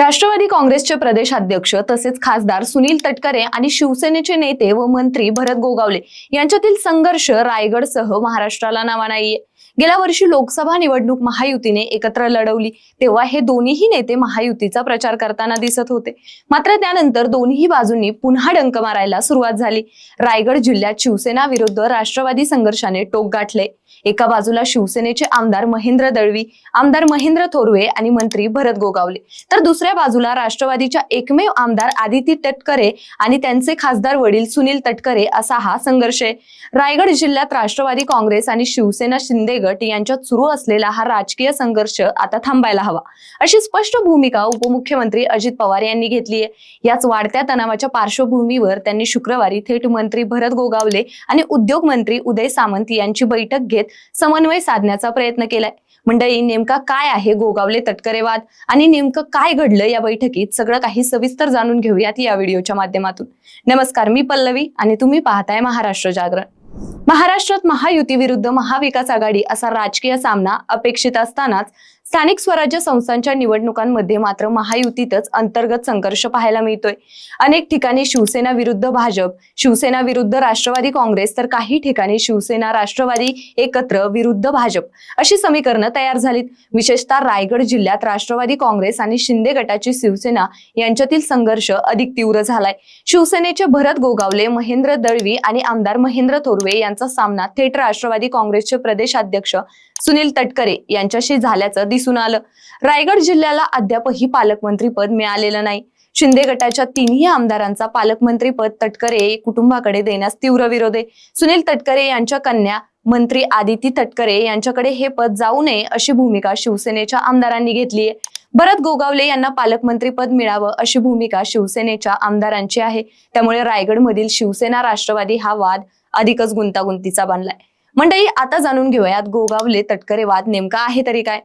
राष्ट्रवादी काँग्रेसचे प्रदेशाध्यक्ष तसेच खासदार सुनील तटकरे आणि शिवसेनेचे नेते व मंत्री भरत गोगावले यांच्यातील संघर्ष रायगडसह महाराष्ट्राला नावा नाहीये गेल्या वर्षी लोकसभा निवडणूक महायुतीने एकत्र लढवली तेव्हा हे दोन्हीही नेते महायुतीचा प्रचार करताना दिसत होते. मात्र त्यानंतर दोन्ही बाजूंनी पुन्हा डंक मारायला सुरुवात झाली. रायगड जिल्ह्यात शिवसेना विरुद्ध राष्ट्रवादी संघर्षाने टोक गाठले. एका बाजूला शिवसेनेचे आमदार महेंद्र दळवी आमदार महेंद्र थोरवे आणि मंत्री भरत गोगावले. तर दुसऱ्या बाजूला राष्ट्रवादीच्या एकमेव आमदार आदिती तटकरे आणि त्यांचे खासदार वडील सुनील तटकरे असा हा संघर्ष आहे. रायगड जिल्ह्यात राष्ट्रवादी काँग्रेस आणि शिवसेना शिंदेगड गट यांच्यात सुरू असलेला हा राजकीय संघर्ष आता थांबायला हवा. अशी स्पष्ट भूमिका उपमुख्यमंत्री अजित पवार यांनी घेतली आहे याच वाढत्या तणावाच्या पार्श्वभूमीवर त्यांनी शुक्रवारी थेट मंत्री भरत गोगावले आणि उद्योग मंत्री उदय सामंत यांची बैठक घेत समन्वय साधण्याचा प्रयत्न केलाय. मंडळी नेमका काय आहे गोगावले तटकरे वाद आणि नेमकं काय घडलं या बैठकीत? सगळं काही सविस्तर जाणून घेऊयात या व्हिडिओच्या माध्यमातून. नमस्कार मी पल्लवी आणि तुम्ही पाहताय महाराष्ट्र जागरण. महाराष्ट्रात महायुती विरुद्ध महाविकास आघाडी असा राजकीय सामना अपेक्षित असतानाच स्थानिक स्वराज्य संस्थांच्या निवडणुकांमध्ये मात्र महायुतीतच अंतर्गत संघर्ष पाहायला मिळतोय. अनेक ठिकाणी शिवसेना विरुद्ध भाजप शिवसेना विरुद्ध राष्ट्रवादी काँग्रेस तर काही ठिकाणी शिवसेना राष्ट्रवादी एकत्र विरुद्ध भाजप अशी समीकरणं तयार झालीत. विशेषतः रायगड जिल्ह्यात राष्ट्रवादी काँग्रेस आणि शिंदे गटाची शिवसेना यांच्यातील संघर्ष अधिक तीव्र झालाय. शिवसेनेचे भरत गोगावले महेंद्र दळवी आणि आमदार महेंद्र थोरवे यांचा सामना थेट राष्ट्रवादी काँग्रेसचे प्रदेशाध्यक्ष सुनील तटकरे यांच्याशी झाल्याचं दिसून आलं. रायगड जिल्ह्याला अद्यापही पालकमंत्री पद मिळालेलं नाही. शिंदे गटाच्या तिन्ही आमदारांचा पालकमंत्री पद तटकरे कुटुंबाकडे देण्यास तीव्र विरोध. आहे सुनील तटकरे यांच्या कन्या मंत्री आदिती तटकरे यांच्याकडे हे पद जाऊ नये अशी भूमिका शिवसेनेच्या आमदारांनी घेतली आहे. भरत गोगावले यांना पालकमंत्री पद मिळावं अशी भूमिका शिवसेनेच्या आमदारांची आहे. त्यामुळे रायगडमधील शिवसेना राष्ट्रवादी हा वाद अधिकच गुंतागुंतीचा बनलाय. मंडळी आता जाणून घेऊयात गोगावले तटकरे वाद नेमका आहे तरी काय?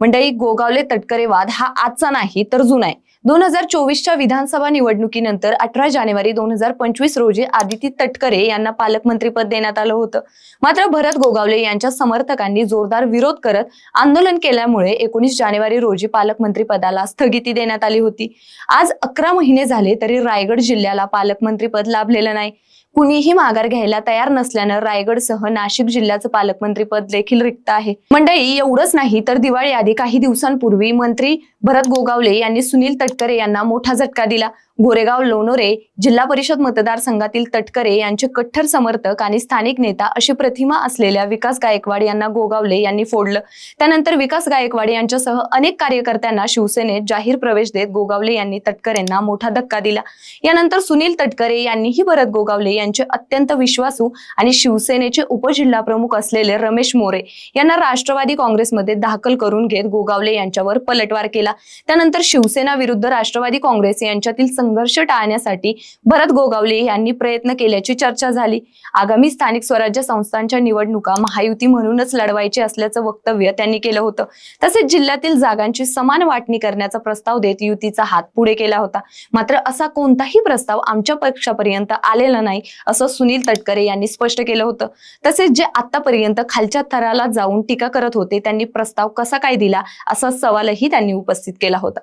मंडळी गोगावले तटकरे वाद हा आजचा नाही तर जुना आहे. दोन हजार चोवीसच्या विधानसभा निवडणुकीनंतर अठरा जानेवारी दोन हजार पंचवीस रोजी आदिती तटकरे यांना पालकमंत्रीपद देण्यात आलं होतं. मात्र भरत गोगावले यांच्या समर्थकांनी जोरदार विरोध करत आंदोलन केल्यामुळे एकोणीस जानेवारी रोजी पालकमंत्री पदाला स्थगिती देण्यात आली होती. आज अकरा महिने झाले तरी रायगड जिल्ह्याला पालकमंत्रीपद लाभलेलं नाही. कुणीही माघार घ्यायला तयार नसल्यानं रायगडसह नाशिक जिल्ह्याचं पालकमंत्रीपद देखील रिक्त आहे. मंडळी एवढंच नाही तर दिवाळी आधी काही दिवसांपूर्वी मंत्री भरत गोगावले यांनी सुनील तटकरे यांना मोठा झटका दिला. गोरेगाव लोणोरे जिल्हा परिषद मतदारसंघातील तटकरे यांचे कट्टर समर्थक आणि स्थानिक नेता अशी प्रतिमा असलेल्या विकास गायकवाड यांना गोगावले यांनी फोडलं. त्यानंतर विकास गायकवाड यांच्यासह अनेक कार्यकर्त्यांना शिवसेनेत जाहीर प्रवेश देत गोगावले यांनी तटकरेंना मोठा धक्का दिला. यानंतर सुनील तटकरे यांनीही भरत गोगावले यांचे अत्यंत विश्वासू आणि शिवसेनेचे उपजिल्हा प्रमुख असलेले रमेश मोरे यांना राष्ट्रवादी काँग्रेसमध्ये दाखल करून घेत गोगावले यांच्यावर पलटवार केला. त्यानंतर शिवसेना विरुद्ध राष्ट्रवादी काँग्रेस यांच्यातील संघर्ष टाळण्यासाठी भरत गोगावले यांनी प्रयत्न केल्याची चर्चा झाली. आगामी स्थानिक स्वराज्य संस्थांच्या निवडणुका महायुती म्हणूनच लढवायची असल्याचं वक्तव्य त्यांनी केलं होतं. तसेच जिल्ह्यातील जागांची समान वाटणी करण्याचा प्रस्ताव देत युतीचा हात पुढे केला होता. मात्र असा कोणताही प्रस्ताव आमच्या पक्षापर्यंत आलेला नाही असं सुनील तटकरे यांनी स्पष्ट केलं होतं. तसेच जे आतापर्यंत खालच्या थराला जाऊन टीका करत होते त्यांनी प्रस्ताव कसा काय दिला असा सवालही त्यांनी उपस्थित केला होता.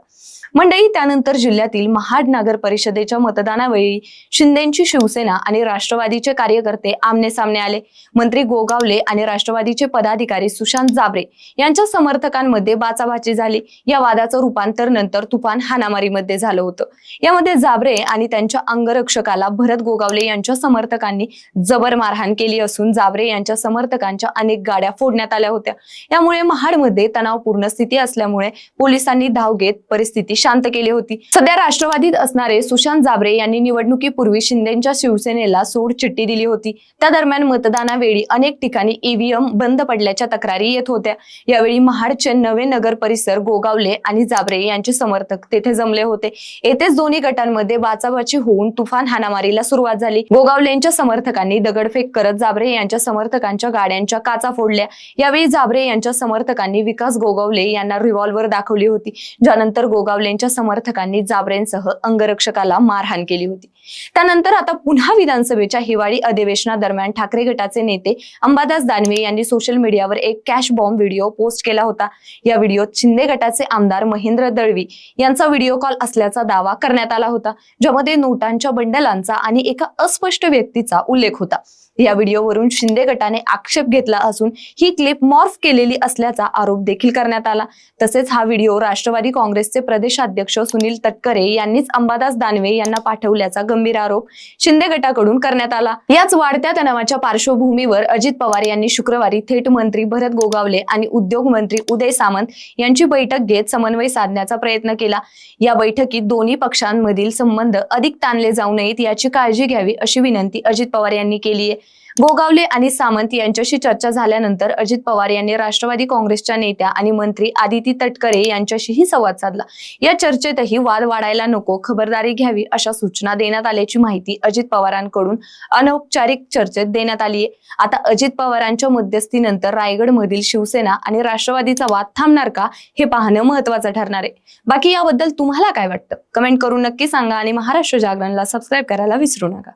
मंडळी त्यानंतर जिल्ह्यातील महाड नगर परिषदेच्या मतदानावेळी शिंदेची शिवसेना आणि राष्ट्रवादीचे कार्यकर्ते आमने सामने आले. मंत्री गोगावले आणि राष्ट्रवादीचे पदाधिकारी सुशांत जाबरे यांच्या समर्थकांमध्ये बाचाबाची झाली. या वादाचं रूपांतर नंतर तुफान हानामारीमध्ये झालं होतं. यामध्ये जाबरे आणि त्यांच्या अंगरक्षकाला भरत गोगावले यांच्या समर्थकांनी जबर मारहाण केली असून जाबरे यांच्या समर्थकांच्या अनेक गाड्या फोडण्यात आल्या होत्या. यामुळे महाडमध्ये तणावपूर्ण स्थिती असल्यामुळे पोलिसांनी धाव घेत परिस्थिती शांत केली होती. सध्या राष्ट्रवादीत असणारे सुशांत जाबरे यांनी निवडणुकीपूर्वी शिंदेच्या शिवसेनेला सोड चिठ्ठी दिली होती. त्या दरम्यान मतदानावेळी अनेक ठिकाणी ईव्हीएम बंद पडल्याच्या तक्रारी येत होत्या. यावेळी महाडचे नवे नगर परिसर गोगावले आणि जाबरे यांचे समर्थक तेथे जमले होते. येथेच दोन्ही गटांमध्ये बाचाबाची होऊन तुफान हाणामारीला सुरुवात झाली. गोगावलेंच्या समर्थकांनी दगडफेक करत जाबरे यांच्या समर्थकांच्या गाड्यांच्या काचा फोडल्या. यावेळी जाबरे यांच्या समर्थकांनी विकास गोगावले यांना रिव्हॉल्व्हर दाखवली होती. ज्यानंतर गोगावलेंच्या समर्थकांनी जाबरेंसह वनरक्षकाला मारहाण केली होती. त्यानंतर आता पुन्हा विधानसभेच्या हिवाळी अधिवेशनादरम्यान ठाकरे गटाचे नेते अंबादास दानवे यांनी सोशल मीडियावर एक कॅश बॉम्ब व्हिडिओ पोस्ट केला होता. या व्हिडिओत शिंदे गटाचे आमदार महेंद्र दळवी यांचा व्हिडिओ कॉल असल्याचा दावा करण्यात आला होता ज्यामध्ये नोटांच्या बंडलांचा आणि एका अस्पष्ट व्यक्तीचा उल्लेख होता. या व्हिडिओवरून शिंदे गटाने आक्षेप घेतला असून ही क्लिप मॉर्फ केलेली असल्याचा आरोप देखील करण्यात आला. तसेच हा व्हिडिओ राष्ट्रवादी काँग्रेसचे प्रदेशाध्यक्ष सुनील तटकरे यांनीच अंबादास दानवे यांना पाठवल्याचा गंभीर आरोप शिंदे गटाकडून करण्यात आला. याच वाढत्या तणावाच्या पार्श्वभूमीवर अजित पवार यांनी शुक्रवारी थेट मंत्री भरत गोगावले आणि उद्योग मंत्री उदय सामंत यांची बैठक घेत समन्वय साधण्याचा प्रयत्न केला. या बैठकीत दोन्ही पक्षांमधील संबंध अधिक ताणले जाऊ नयेत याची काळजी घ्यावी अशी विनंती अजित पवार यांनी केली आहे गोगावले आणि सामंत यांच्याशी चर्चा झाल्यानंतर अजित पवार यांनी राष्ट्रवादी काँग्रेसच्या नेत्या आणि मंत्री आदिती तटकरे यांच्याशीही संवाद साधला. या चर्चेतही वाद वाढायला नको खबरदारी घ्यावी अशा सूचना देण्यात आल्याची माहिती अजित पवारांकडून अनौपचारिक चर्चेत देण्यात आली आहे. आता अजित पवारांच्या मध्यस्थीनंतर रायगडमधील शिवसेना आणि राष्ट्रवादीचा वाद थांबणार का हे पाहणं महत्वाचं ठरणार आहे. बाकी याबद्दल तुम्हाला काय वाटतं? कमेंट करून नक्की सांगा आणि महाराष्ट्र जागरणला सबस्क्राईब करायला विसरू नका.